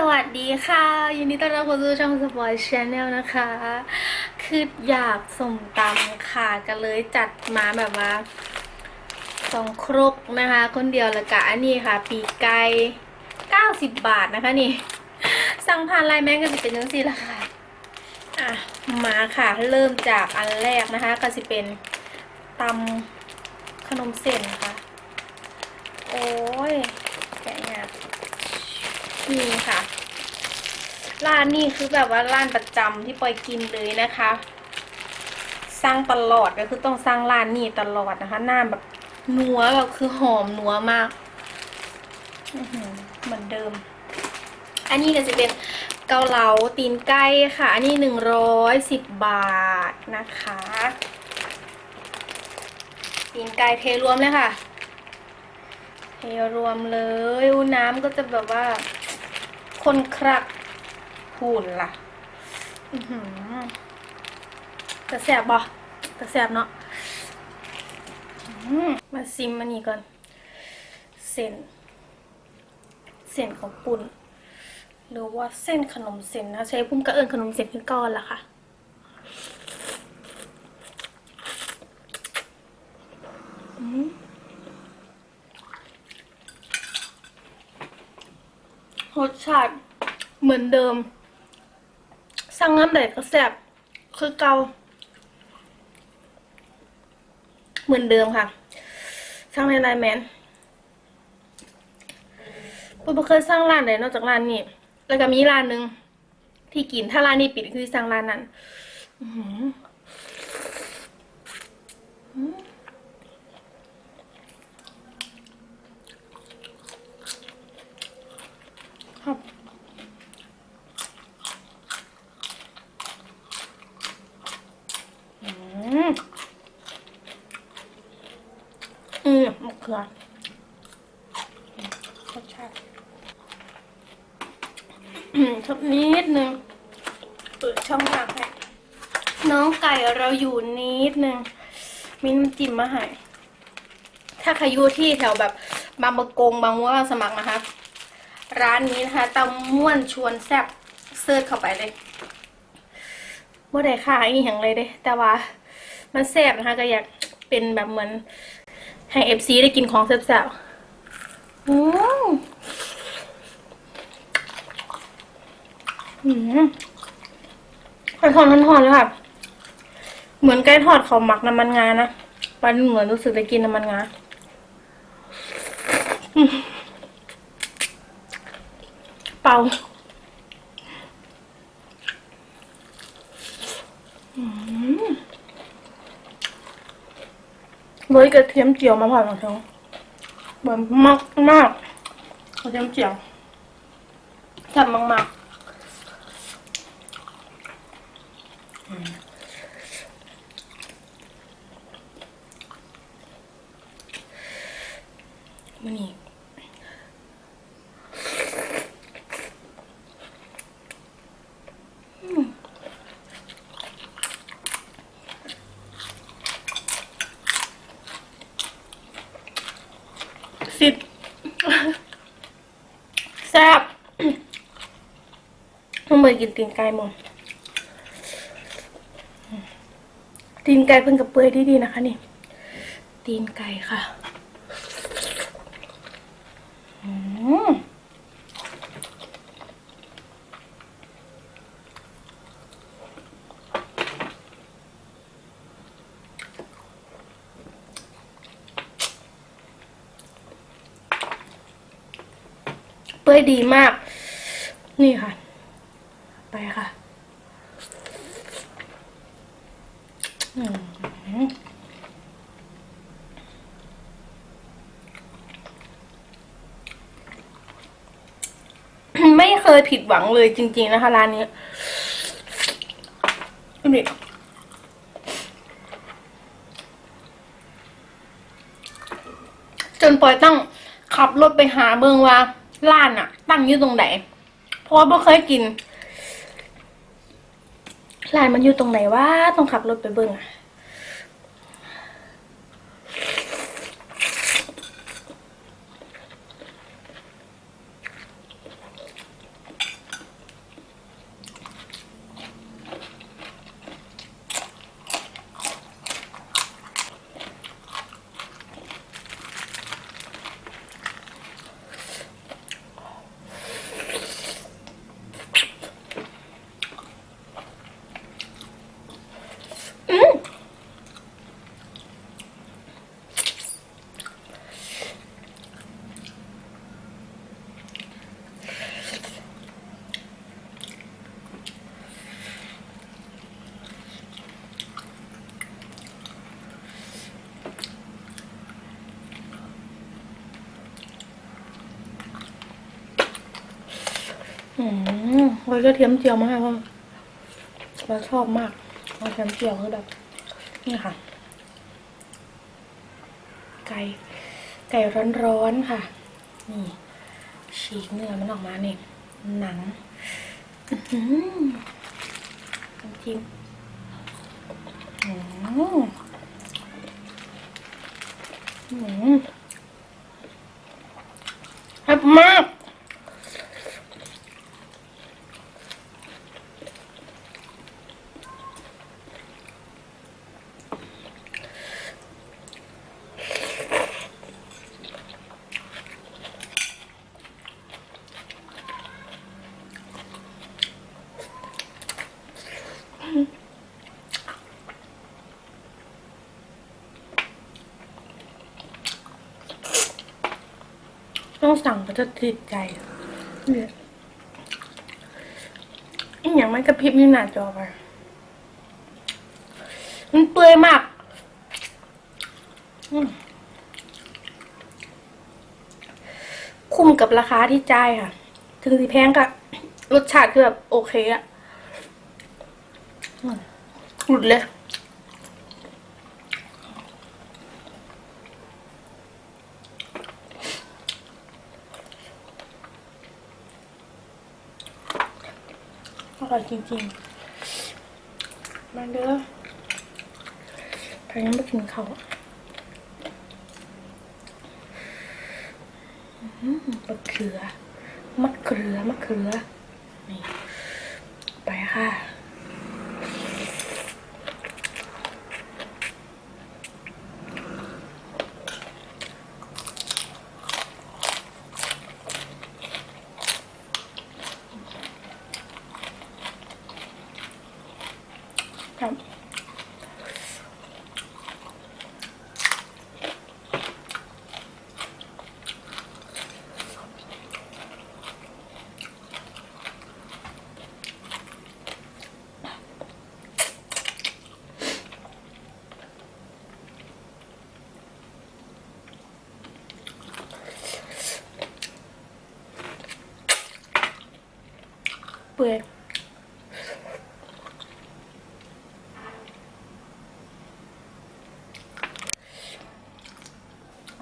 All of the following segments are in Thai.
สวัสดีค่ะ ยินดีต้อนรับเข้าสู่ช่องสปอยชแนลนะคะ คืออยากส่งตำค่ะก็เลยจัดมาแบบว่าสองครกนะคะ คนเดียวล้วก็อันนี้ค่ะ ปีกไก่90 บาทนะคะนี่ สั่งผ่านไลน์แมนก็จะเป็นยังสี่ละค่ะ อะ มาค่ะเริ่มจากอันแรกนะคะ ก็จะเป็นตำขนมเส้นค่ะ โอ้ย นี่ค่ะ ร้านนี้คือแบบว่าร้านประจำที่ปอยกินเลยนะคะสร้างตลอดก็คือต้องสร้างร้านนี้ตลอดนะคะหน้าแบบนัวแบบคือหอมนัวมากเหมือนเดิม อันนี้ก็จะเป็นเกาเหลาตีนไก่ค่ะ อันนี้หนึ่งร้อยสิบบาทนะคะ ตีนไก่เทรวมเลยค่ะ เทรวมเลยน้ำก็จะแบบว่า คนครักหูนล่ะจะแต่แสบบ่แต่แสบเนาะมาซิมมันนี่ก่อน เส้น เส้นของปุ่น หรือว่าเส้นขนมเส้นนะ ใช้พุ่มกระเอิญขนมเส้นคือก้อนล่ะค่ะ อืม รสชาติ เหมือนเดิม สั่งน้ำไหนก็แซ่บคือเกาเหมือนเดิมค่ะ สั่งในไลน์แมนปุ๊บเคยสร้างร้านไหนนอกจากร้านนี้ แล้วก็มีร้านหนึ่งที่กินถ้าร้านนี้ปิดคือสั่งร้านนั้นอือหืออืมครับ อื มอืมมะเขือรสชาติอืมทับนิดนึงเปิดช่องทางให้น้องไก่เราอยู่นิดนึงมิ้นมันจิ้มมาให้ถ้าใครอยู่ที่แถวแบบบางประกงบางว่าสมัครนะคะ ร้านนี้นะคะตำม่วนชวนแซ่บเซิร์ชเข้าไปเลยบ่ได้ค่าอีหยังเลยเด้ แต่ว่า มันแซ่บนะคะ ก็อยากเป็นแบบเหมือน ให้เอฟซีได้กินของแซ่บๆอืมอืมไก่ทอดทอดๆเลยค่ะ เหมือนไก่ทอดเขาหมักน้ำมันงานะปันเหมือนรู้สึกได้กินน้ำมันงาอืมเป่า โรยกระเทียมเจียวมาผ่านของเธอเหมือนมากมากกระเทียมเจียวแซ่บมากมากๆอืมมันนี่อืมสิบ แซ่บต้อ งไปกินตีนไก่มั้งตีนไก่เพิ่งกับเปื่อยดีๆนะคะนี่ ตีนไก่ค่ะอืมเปื่อยดีมาก นี่ค่ะ ค่ะไม่เคยผิดหวังเลยจริง ๆ นะคะ ร้านนี้นี่จนปอยต้องขับรถไปหาเบิงว่าร้านอะตั้งอยู่ตรงไหนเพราะว่าไม่เคยกิน ร้านมันอยู่ตรงไหนวะต้องขับรถไปเบิ่งอะ อื มไว้ก็เทียมเจียวมากว่าเราชอบมากเราเทียมเจียวคือแบบ นี่ค่ะ ไก่ ไก่ร้อนๆค่ะ นี่ ฉีกเนื้อมันออกมาเนี่ยหนังอื้อหือน้ำจิ้มอืมอืมแซ่บมาก สั่งก็จะติดใจเนี่ยอีกอย่างมันกระพริบนี่หน้าจอไปมันเปื่อยมากคุ้มกับราคาที่จ่ายค่ะ ถึงสิแพงก็รสชาติคือแบบโอเคอะหลุดเลย ร่อยจริงๆ มาเด้อใครยังไม่กินเขามะเขือมะเขือมะเขือ นี่ ไปค่ะ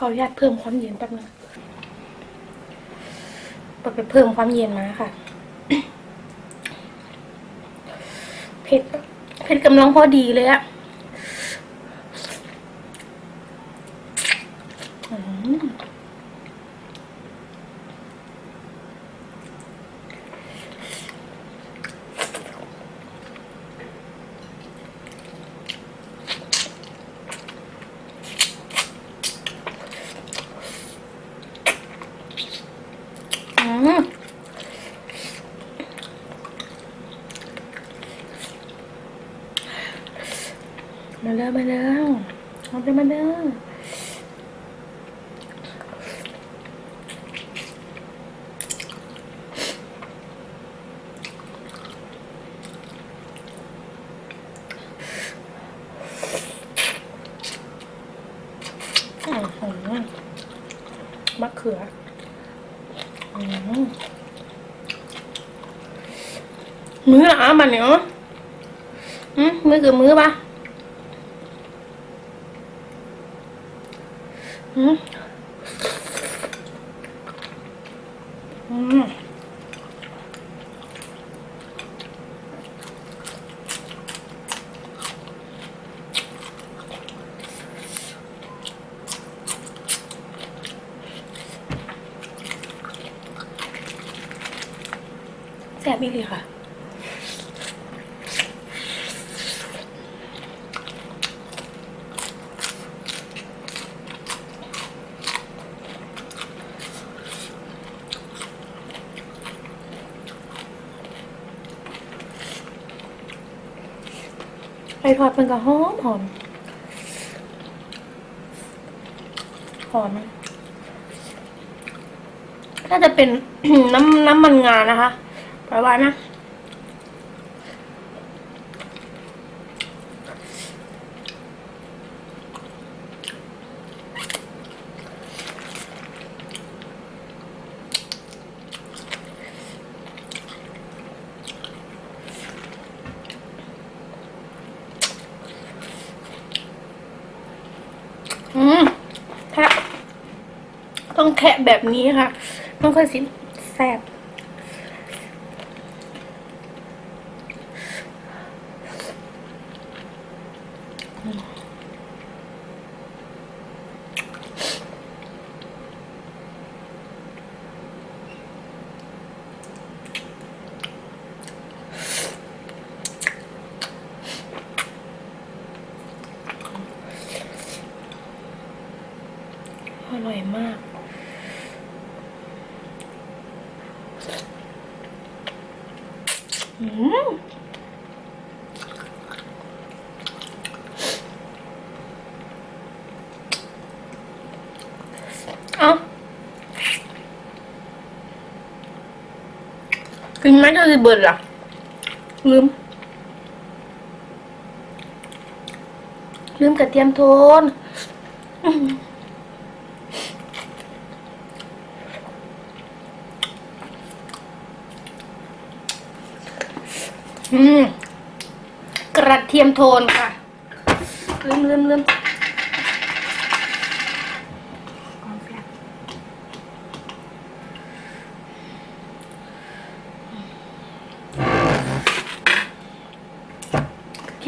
ขออนุญาตเพิ่มความเย็นแป๊บนึงปไปเพิ่มความเย็นมาค่ะ เผ็ดเผ็ดกำลังพอดีเลยอะอืมอืมมาเด้อมาเด้อ มาเด้อมาเด้อมะเขืออมื้อละอะมันเนาะมื้อคือมื้อปะ อืมอืมแซ่บอีกเลยค่ะ ไก่ทอดมันก็หอมหอมหอมน่าจะเป็นน้ำน้ำมันงานะคะประมานะ อ ต้องแคะแบบนี้ค่ะ ต้องค่อยสิแซ่บอร่อยมาก อืมเอา กินไมเธอจะเบิดล่ะลืม ลืมกระเทียมโทนอื้อหืออืม กระเทียมโทนค่ะ ลืมลืมลืม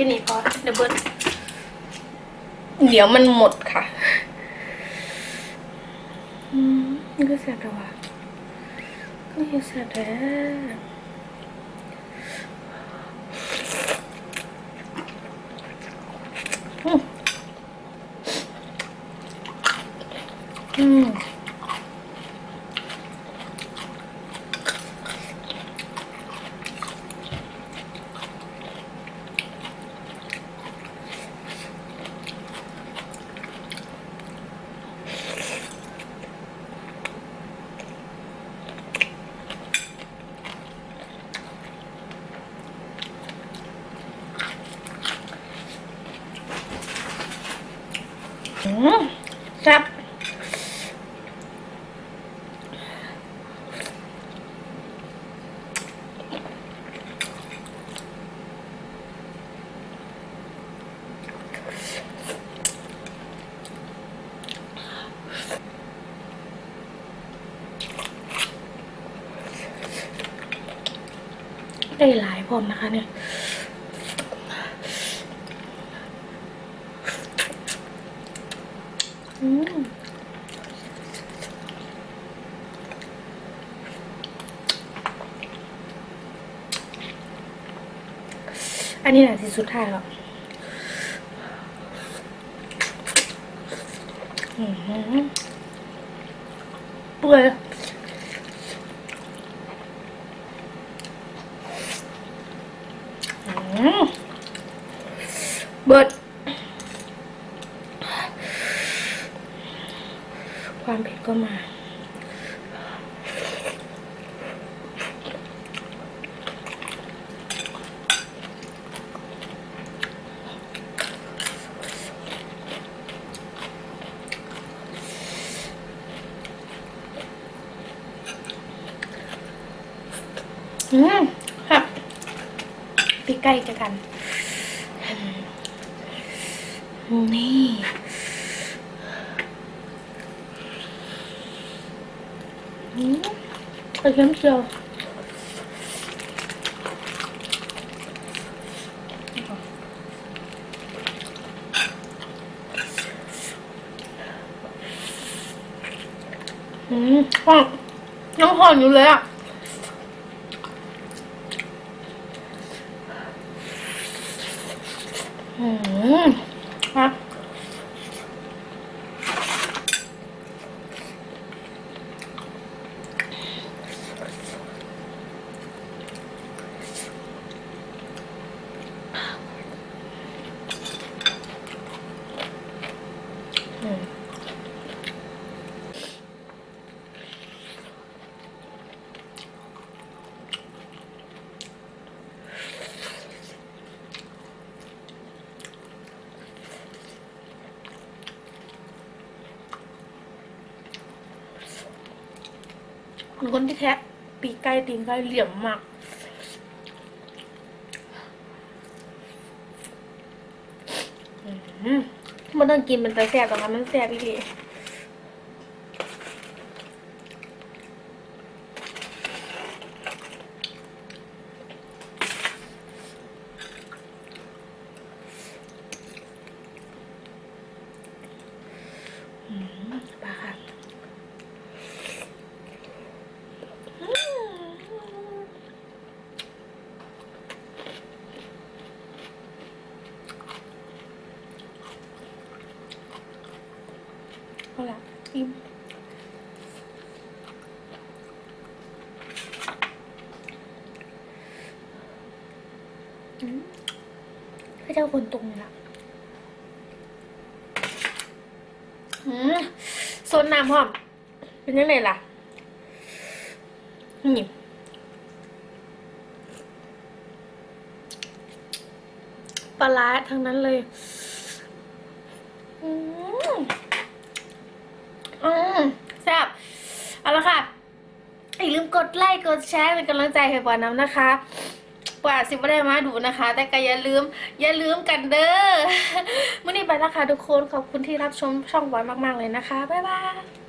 ค่นี้พอเดี๋ยวเบิร์เดี๋ยวมันหมดค่ะอืมนี่ก็เสร็จแล้วว่ะก็ยังเสร็จแล้วอืมอืม แซ่บได้หลายพร้อมนะคะเนี่ย อันนี้แหละที่สุดท้ายแล้วอือหือเปื่อยอืมเบิด ความเผ็ด ก็มา อืมครับปีใกล้กัน นี่ มกระเทียมเจียวอืมอะยังหอนอยู่เลยอะอืม เป็นคนที่แทะปีใกล้ตีนใกล้เหลี่ยมมาก มันต้องกินมันไปแซ่บตรงนั้นมันแซ่บอีหลีปลา คนตรงเลยล่ะอืมโซนน้ำหอม เป็นยังไงล่ะ นี่ปลาร้าทั้งนั้นเลย อืมอืมแซ่บเอาละค่ะอย่าลืมกดไลค์ กดแชร์เป็นกำลังใจให้ปอน้ำนะคะ กว่าสิบไม่ได้มาดูนะคะ แต่ก็อย่าลืม อย่าลืมกันเด้อมื่อนี้ไปแล้วค่ะทุกคนขอบคุณที่รับชมช่องไว้มาก ๆ เลยนะคะ บ๊ายบาย